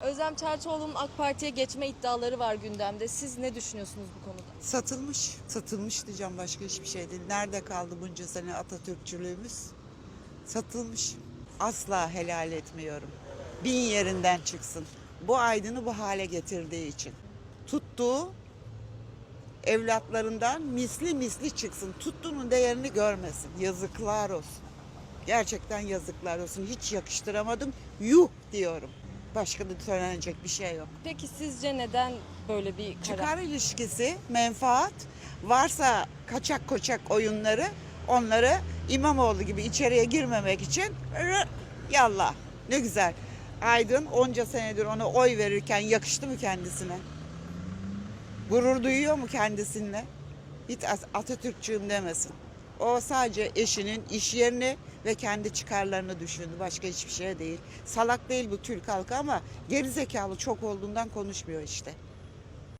Özlem Çerçoğlu'nun AK Parti'ye geçme iddiaları var gündemde. Siz ne düşünüyorsunuz bu konuda? Satılmış. Satılmış diyeceğim başka hiçbir şey değil. Nerede kaldı bunca sene Atatürkçülüğümüz? Satılmış. Asla helal etmiyorum. Bin yerinden çıksın. Bu aydını bu hale getirdiği için. Tuttuğu evlatlarından misli misli çıksın. Tuttuğunun değerini görmesin. Yazıklar olsun. Gerçekten yazıklar olsun. Hiç yakıştıramadım. Yuh diyorum. Başka da söylenecek bir şey yok. Peki sizce neden böyle bir karar? Çıkar ilişkisi, menfaat varsa kaçak koçak oyunları onları İmamoğlu gibi içeriye girmemek için yallah ne güzel. Aydın onca senedir ona oy verirken yakıştı mı kendisine? Gurur duyuyor mu kendisiyle? Hiç At- Atatürkçüyüm demesin. O sadece eşinin iş yerini ve kendi çıkarlarını düşündü. Başka hiçbir şey değil. Salak değil bu Türk halkı ama geri zekalı çok olduğundan konuşmuyor işte.